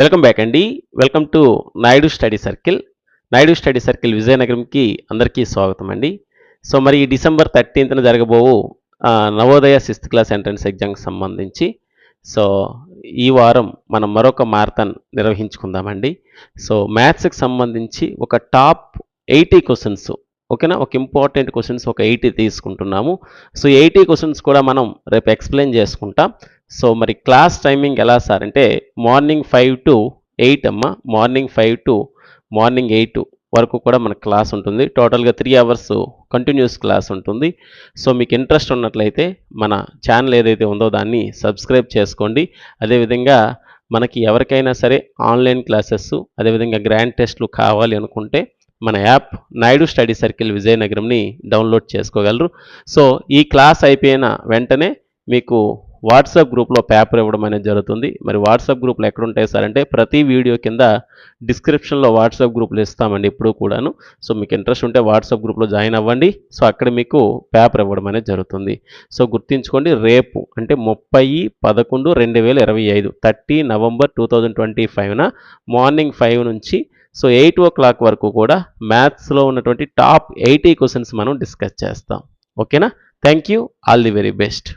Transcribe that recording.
Welcome back అండి. Welcome to Naidu study circle. Naidu study circle విజయనగరంకి అందరికీ స్వాగతం అండి. సో మరి ఈ డిసెంబర్ థర్టీన్త్న జరగబోవు నవోదయ సిక్స్త్ క్లాస్ ఎంట్రన్స్ ఎగ్జామ్కి సంబంధించి. సో ఈ వారం మనం మరొక మారథాన్ నిర్వహించుకుందామండి. సో మ్యాథ్స్కి సంబంధించి ఒక టాప్ ఎయిటీ క్వశ్చన్స్ ఓకేనా? ఒక ఇంపార్టెంట్ క్వశ్చన్స్ ఒక ఎయిటీ తీసుకుంటున్నాము. సో ఎయిటీ క్వశ్చన్స్ కూడా మనం రేపు ఎక్స్ప్లెయిన్ చేసుకుంటాం. సో మరి క్లాస్ టైమింగ్ ఎలా సార్? అంటే మార్నింగ్ ఫైవ్ టు ఎయిట్ అమ్మ. Morning five to morning eight వరకు కూడా మనకు క్లాస్ ఉంటుంది. టోటల్గా త్రీ అవర్స్ కంటిన్యూస్ క్లాస్ ఉంటుంది. సో మీకు ఇంట్రెస్ట్ ఉన్నట్లయితే మన ఛానల్ ఏదైతే ఉందో దాన్ని సబ్స్క్రైబ్ చేసుకోండి. అదేవిధంగా మనకి ఎవరికైనా సరే ఆన్లైన్ క్లాసెస్ అదేవిధంగా గ్రాండ్ టెస్ట్లు కావాలి అనుకుంటే మన యాప్ నాయుడు స్టడీ సర్కిల్ విజయనగరంని డౌన్లోడ్ చేసుకోగలరు. సో ఈ క్లాస్ అయిపోయిన వెంటనే మీకు వాట్సాప్ గ్రూప్లో పేపర్ ఇవ్వడం అనేది జరుగుతుంది. మరి వాట్సాప్ గ్రూప్లో ఎక్కడుంటాయి సార్ అంటే ప్రతి వీడియో కింద డిస్క్రిప్షన్లో వాట్సాప్ గ్రూప్లు ఇస్తామండి ఇప్పుడు కూడాను. సో మీకు ఇంట్రెస్ట్ ఉంటే వాట్సాప్ గ్రూప్లో జాయిన్ అవ్వండి. సో అక్కడ మీకు పేపర్ ఇవ్వడం అనేది జరుగుతుంది. సో గుర్తుంచుకోండి రేపు అంటే ముప్పై పదకొండు రెండు వేల ఇరవై ఐదు thirty November two thousand twenty ఫైవ్న morning five నుంచి సో ఎయిట్ ఓ క్లాక్ వరకు కూడా మ్యాథ్స్లో ఉన్నటువంటి టాప్ ఎయిటీ క్వశ్చన్స్ మనం డిస్కస్ చేస్తాం. ఓకేనా? Thank you. All the very best.